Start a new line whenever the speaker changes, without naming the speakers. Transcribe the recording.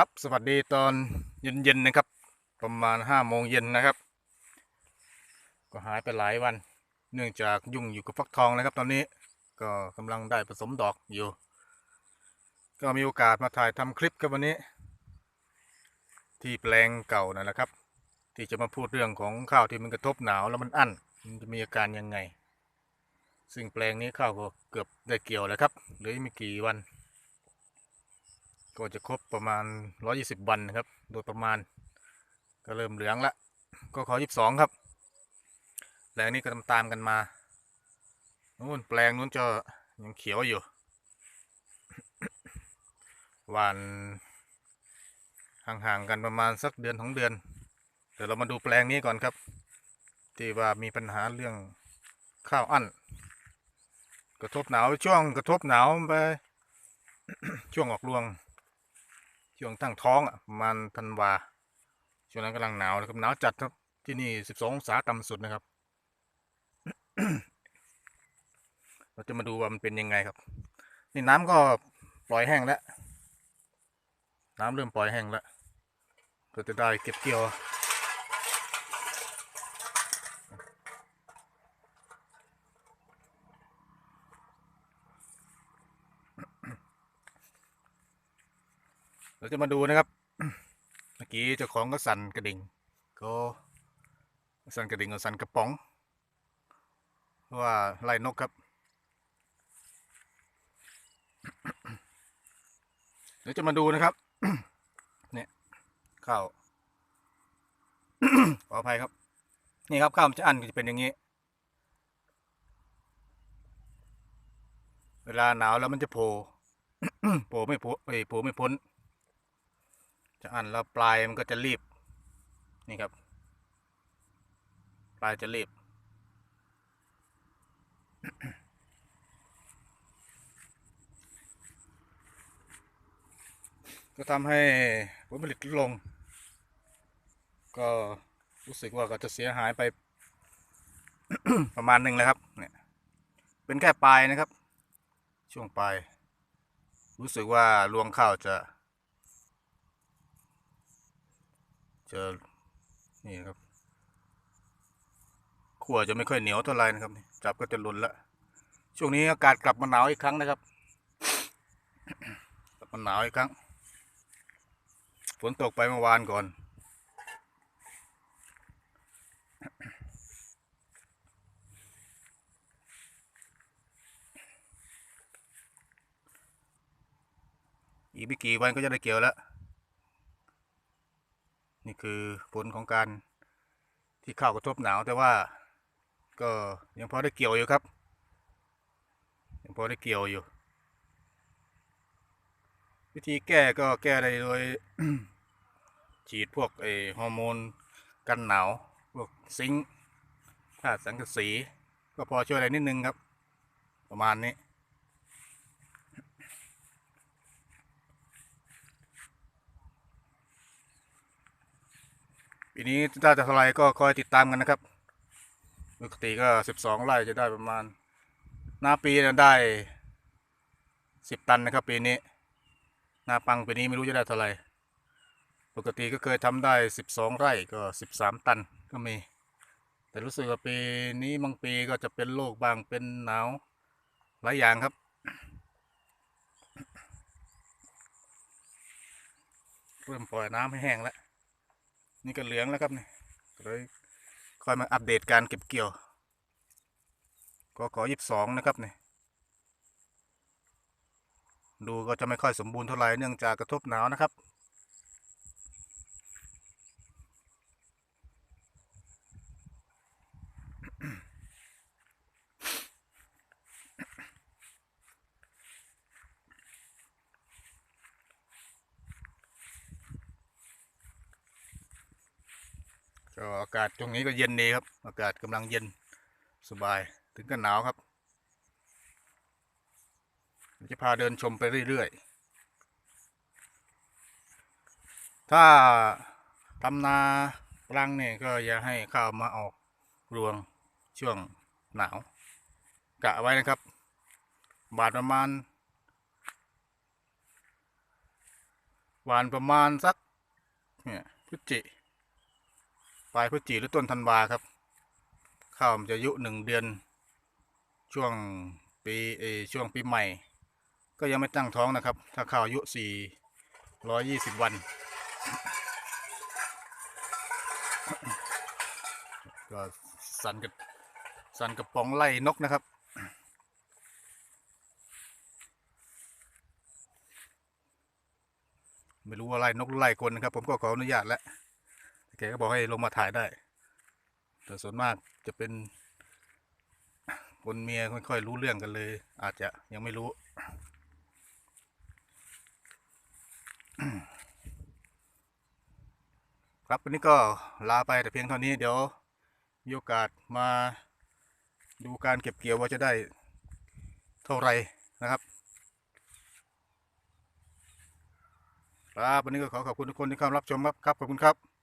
รับสวัสดีตอนเย็นๆนะครับ ประมาณห้าโมงเย็นนะครับ ก็หายไปหลายวัน เนื่องจากยุ่งอยู่กับฟักทองนะครับ ตอนนี้ก็กำลังได้ผสมดอกอยู่ ก็มีโอกาสมาถ่ายทำคลิปกับวันนี้ ที่แปลงเก่านั่นแหละครับ ที่จะมาพูดเรื่องของข้าวที่มันกระทบหนาวแล้วมันอั้นมันจะมีอาการยังไง ซึ่งแปลงนี้ข้าวก็เกือบได้เกี่ยวแล้วครับเหลืออีกไม่กี่วัน ก็จะครบประมาณ 120 วันนะครับ โดยประมาณ ก็เริ่มเหลืองละ ก็ขอ 22 ครับ แปลงนี้ก็ตามตามๆกันมา นู้นแปลงนู้นจะยังเขียวอยู่วานห่างๆกันประมาณสักเดือนของเดือน เดี๋ยวเรามาดูแปลงนี้ก่อนครับ ที่ว่ามีปัญหาเรื่องข้าวอั้น กระทบหนาวช่วงกระทบหนาวไป ช่วงออกรวง ช่วงตั้งท้องอะประมาณธันวาช่วงนั้นกำลังหนาวนะครับหนาวจัดครับที่นี่12องศาต่ำสุดนะครับ เราจะมาดูว่ามันเป็นยังไงครับ นี่น้ำก็ปล่อยแห้งแล้ว น้ำเริ่มปล่อยแห้งแล้วก็จะได้เก็บเกี่ยว เราจะมาดูนะครับ เมื่อกี้เจ้าของก็สั่นกระดิ่ง ก็สั่นกระดิ่งกับสั่นกระป๋องเพราะว่าไล่นกครับ เดี๋ยวจะมาดูนะครับ เนี่ยข้าวขออภัยครับ นี่ครับข้าวมันจะอั้นก็จะเป็นอย่างนี้ เวลาหนาวแล้วมันจะโผล่โผล่ไม่โผล่เอ้ยโผล่ไม่พ้น จะอั้นแล้วปลายมันก็จะรีบ นี่ครับ ปลายจะรีบ ก็ทำให้ผลผลิตลง ก็รู้สึกว่าก็จะเสียหายไปประมาณหนึ่งแล้วครับ เนี่ย เป็นแค่ปลายนะครับ ช่วงปลาย รู้สึกว่ารวงข้าวจะ จะนี่ครับขั่วจะไม่ค่อยเหนียวเท่าไหร่นะครับจับก็จะหล่นละช่วงนี้อากาศกลับมาหนาวอีกครั้งนะครับกลับมาหนาวอีกครั้งฝนตกไปเมื่อวานก่อนอีกไม่กี่วันก็จะได้เกี่ยวแล้ว นี่คือผลของการที่ข้าวกระทบหนาวแต่ว่าก็ยังพอได้เกี่ยวอยู่ครับ ยังพอได้เกี่ยวอยู่ วิธีแก้ก็แก้ได้โดยฉีดพวกไอฮอร์โมนกันหนาวพวกซิงค์ธาตุสังกะสี ก็พอช่วยอะไรนิดนึงครับ ประมาณนี้ ปีนี้ถ้าจะเท่าไรก็คอยติดตามกันนะครับปกติก็สิบสองไร่จะได้ประมาณหน้าปีเนี่ยได้สิบตันนะครับปีนี้หน้าปังปีนี้ไม่รู้จะได้เท่าไหร่ปกติก็เคยทำได้สิบสองไร่ก็สิบสามตันก็มี แต่รู้สึกว่าปีนี้บางปีก็จะเป็นโรคบางเป็นหนาวหลายอย่างครับเริ่มปล่อยน้ำให้แห้งแล้ว นี่ก็เหลืองแล้วครับนี่ก็เลยค่อยมาอัปเดตการเก็บเกี่ยวก็ขอยี่สิบสองนะครับนี่ดูก็จะไม่ค่อยสมบูรณ์เท่าไหร่เนื่องจากกระทบหนาวนะครับ ก็อากาศตรงนี้ก็เย็นดีครับ อากาศกำลังเย็นสบายถึงกับหนาวครับ จะพาเดินชมไปเรื่อยๆ ถ้าทำนาปรังเนี่ยก็อย่าให้ข้าวมาออกรวงช่วงหนาว กะไว้นะครับ บาทประมาณหวานประมาณสักเนี่ยพฤศจิ ปลายพฤศจิหรือต้นธันวาครับ ข้าวมันจะอายุหนึ่งเดือน ช่วงปีเอช่วงปีใหม่ ก็ยังไม่ตั้งท้องนะครับ ถ้าข้าวอายุสี่ร้อยยี่สิบวัน ก็สันกับสันกระป๋องไล่นกนะครับ ไม่รู้ว่าไล่นกหรือไล่คนนะครับ ผมก็ขออนุญาตแล้ว แกก็บอกให้ลงมาถ่ายได้ แต่ส่วนมากจะเป็น คนเมียไม่ค่อยรู้เรื่องกันเลย อาจจะยังไม่รู้ ครับวันนี้ก็ลาไปแต่เพียงเท่านี้เดี๋ยวมีโอกาสมาดูการเก็บเกี่ยวว่าจะได้เท่าไรนะครับครับวันนี้ก็ขอขอบคุณทุกคนที่เข้ามารับชมครับครับ ขอบคุณครับ